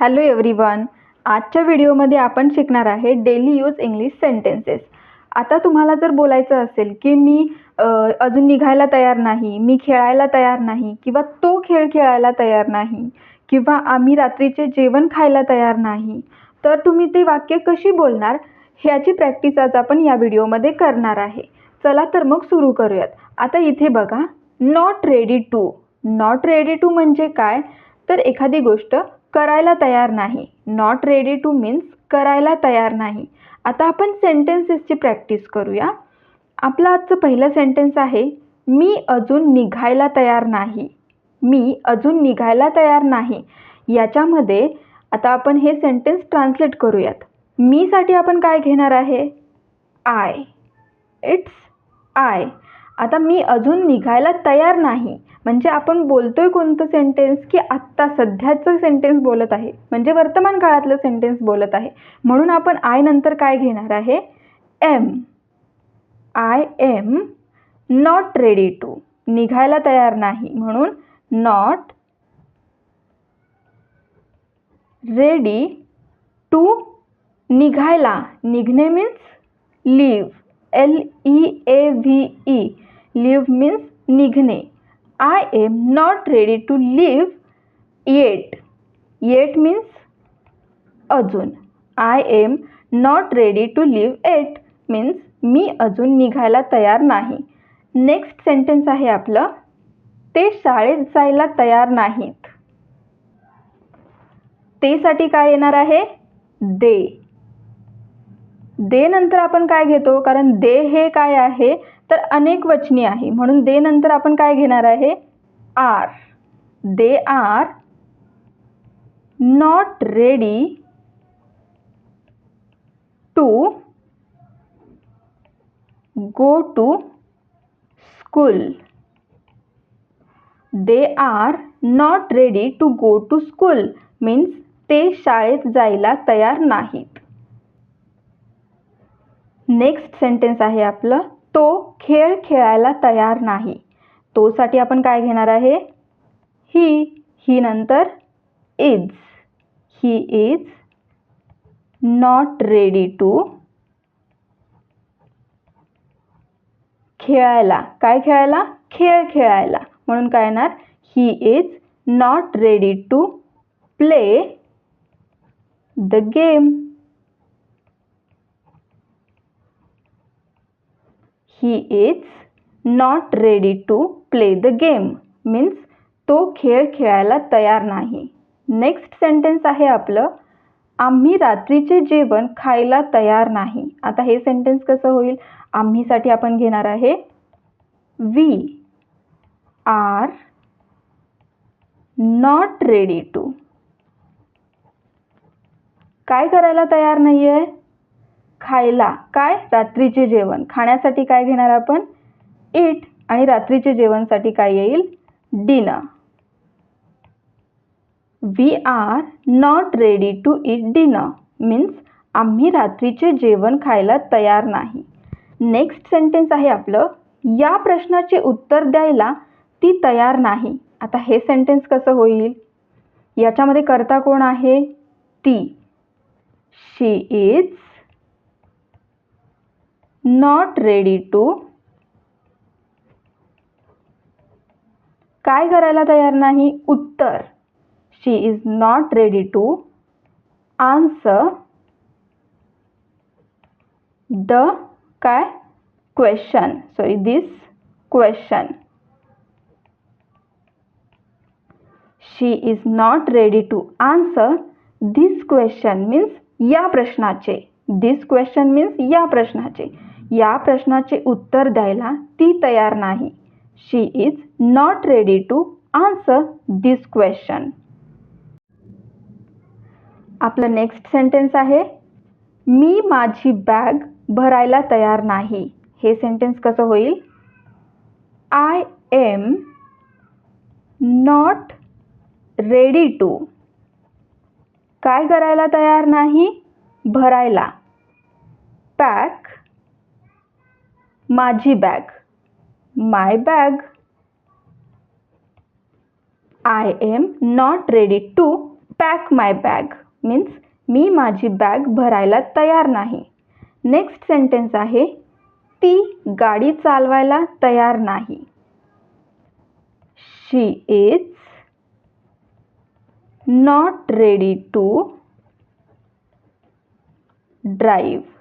Hello everyone आजच्या व्हिडिओमध्ये आपण शिकणार आहे डेली यूज इंग्लिश सेंटेन्सेस. आता तुम्हाला जर बोलायचं असेल की मी अजून निघायला तयार नाही मी खेळायला तयार नाही किंवा तो खेळ खेळायला तयार नाही किंवा आम्ही रात्रीचे जेवण खायला तयार नाही तर तुम्ही ते वाक्य कशी बोलणार ह्याची प्रॅक्टिस आज आपण या व्हिडिओमध्ये करणार आहे. चला तर मग सुरू करूयात. आता इथे बघा. Not ready to not ready to म्हणजे काय? तर एखादी गोष्ट करायला तयार नाही. नॉट रेडी टू मीन्स करायला तयार नाही. आता आपण सेंटेन्सेसची प्रॅक्टिस करूया. आपलं आजचं पहिलं सेंटेन्स आहे मी अजून निघायला तयार नाही. मी अजून निघायला तयार नाही. याच्यामध्ये आता आपण हे सेंटेन्स ट्रान्सलेट करूयात. मीसाठी आपण काय घेणार आहे? आय इट्स आय आता मी अजून निघायला तयार नाही. म्हणजे आपण बोलतो आहे कोणतं सेंटेन्स की आत्ता सध्याचं सेंटेन्स बोलत आहे. म्हणजे वर्तमान काळातलं सेंटेन्स बोलत आहे. म्हणून आपण आय नंतर काय घेणार आहे? Am I am not ready to निघायला तयार नाही. म्हणून नॉट रेडी टू निघायला. निघणे means leave L E A V E leave means निघणे. I am not ready to leave yet yet means अजून. I am not ready to leave yet means मी अजून निघायला तयार नाही. नेक्स्ट सेंटेन्स आहे आपलं. ते शाळेत जायला तयार नाहीत. तेसाठी काय येणार आहे? दे दे नंतर आपण काय घेतो? कारण दे हे काय आहे? तर अनेक वचनी आहे. म्हणून दे नंतर आपण काय घेणार आहे? Are. They are not ready to go to school. They are not ready to go to school. Means ते शाळेत जायला तयार नाहीत. नेक्स्ट सेंटेन्स आहे आपलं. तो खेळ खेळायला तयार नाही. तोसाठी आपण काय घेणार आहे? ही ही नंतर is he is not ready to खेळायला. काय खेळायला? खेळ खेळायला. म्हणून काय येणार? He is not ready to play the game he is not ready to play the game means तो खेळ खेळायला तयार नाही. नेक्स्ट सेंटेन्स आहे आपलं. आम्ही रात्रीचे जेवण खायला तयार नाही. आता हे सेंटेन्स कसं होईल? आम्हीसाठी आपण घेणार आहे. We are not ready to काय करायला तयार नाही आहे खायला. काय? रात्रीचे जेवण. खाण्यासाठी काय घेणार आपण? इट आणि रात्रीचे जेवणसाठी काय येईल? Dinner we are not ready to eat dinner means आम्ही रात्रीचे जेवण खायला तयार नाही. नेक्स्ट सेंटेन्स आहे आपलं. या प्रश्नाचे उत्तर द्यायला ती तयार नाही. आता हे सेंटेन्स कसं होईल? याच्यामध्ये करता कोण आहे? ती she is not ready to. काय करायला तयार नाही? उत्तर. She is not ready to answer the काय? Question sorry this question she is not ready to answer this question means या प्रश्नाचे. दिस क्वेश्चन मीन्स या प्रश्नाचे. या प्रश्नाचे उत्तर द्यायला ती तयार नाही. She is not ready to answer this question आपलं नेक्स्ट सेंटेन्स आहे मी माझी बॅग भरायला तयार नाही. हे सेंटेन्स कसं होईल? I am not ready to काय करायला तयार नाही? भरायला. पॅक माझी bag. My bag. I am not ready to pack my bag. Means मी माझी बॅग भरायला तयार नाही. नेक्स्ट सेंटेन्स आहे ती गाडी चालवायला तयार नाही. She is not ready to drive.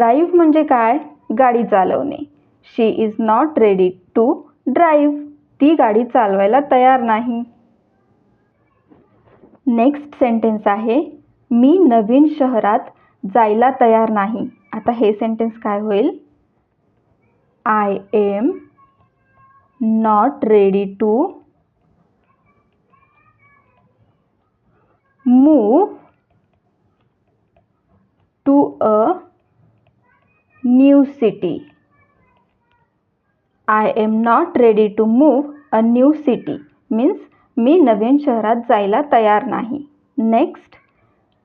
Drive म्हणजे काय? गाडी चालवणे. She is not ready to drive ती गाडी चालवायला तयार नाही. नेक्स्ट सेंटेन्स आहे मी नवीन शहरात जायला तयार नाही. आता हे सेंटेन्स काय होईल? I am not ready to move to a new city. I am not ready to move a new city means मी नवीन शहरात जायला तयार नाही. नेक्स्ट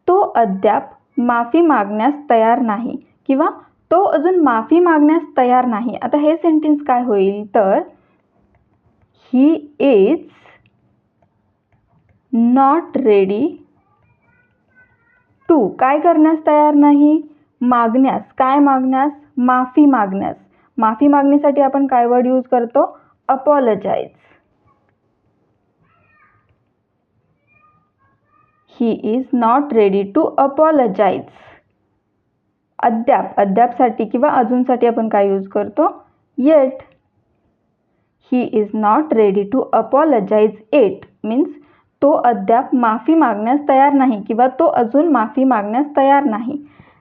तो अद्याप माफी मागण्यास तयार नाही किंवा तो अजून माफी मागण्यास तयार नाही. आता हे सेंटेन्स काय होईल? तर he is not ready to काय करण्यास तयार नाही? मागण्यास. काय मागण्यास? माफी मागण्यास. माफी मागण्यासाठी आपण काय वर्ड यूज करतो? Apologise he is not ready to apologise अद्याप अद्यापसाठी किंवा अजूनसाठी आपण काय यूज करतो? Yet he is not ready to apologise yet means तो अद्याप माफी मागण्यास तयार नाही किंवा तो अजून माफी मागण्यास तयार नाही.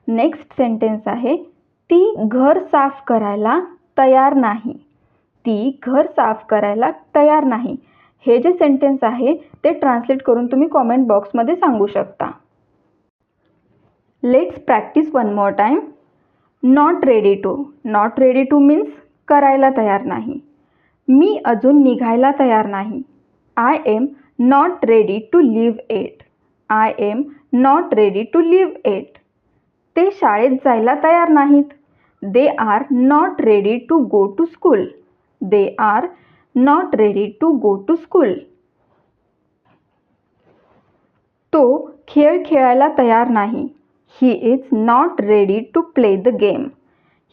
नेक्स्ट सेंटेन्स आहे ती घर साफ करायला तयार नाही. ती घर साफ करायला तयार नाही. हे जे सेंटेन्स आहे ते ट्रान्सलेट करून तुम्ही कॉमेंट बॉक्समध्ये सांगू शकता. Let's practise one more time not ready to not ready to means करायला तयार नाही. मी अजून निघायला तयार नाही. I am not ready to leave yet I am not ready to leave yet ते शाळेत जायला तयार नाहीत. They are not ready to go to school. They are not ready to go to school. तो खेळ खेळायला तयार नाही. He is not ready to play the game.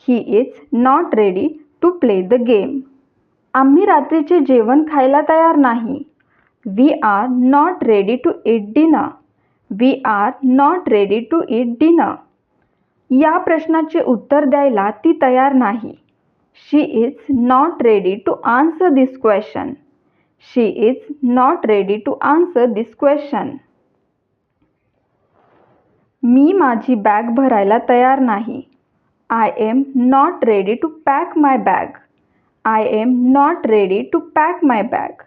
He is not ready to play the game. आम्ही रात्रीचे जेवण खायला तयार नाही. We are not ready to eat dinner. We are not ready to eat dinner. या प्रश्नाचे उत्तर द्यायला ती तयार नाही. She is not ready to answer this question she is not ready to answer this question मी माझी बॅग भरायला तयार नाही. I am not ready to pack my bag I am not ready to pack my bag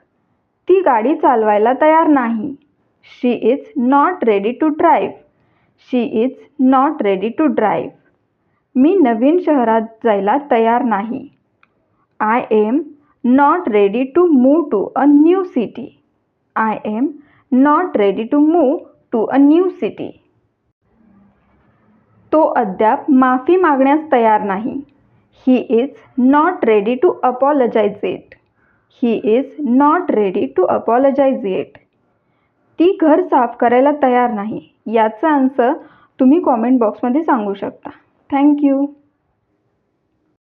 ती गाडी चालवायला तयार नाही. She is not ready to drive she is not ready to drive मी नवीन शहरात जायला तयार नाही. I am not ready to move to a new city I am not ready to move to a new city तो अद्याप माफी मागण्यास तयार नाही. He is not ready to apologise yet he is not ready to apologise yet ती घर साफ करायला तयार नाही. याचा आन्सर तुम्ही कॉमेंट बॉक्समध्ये सांगू शकता. थँक्यू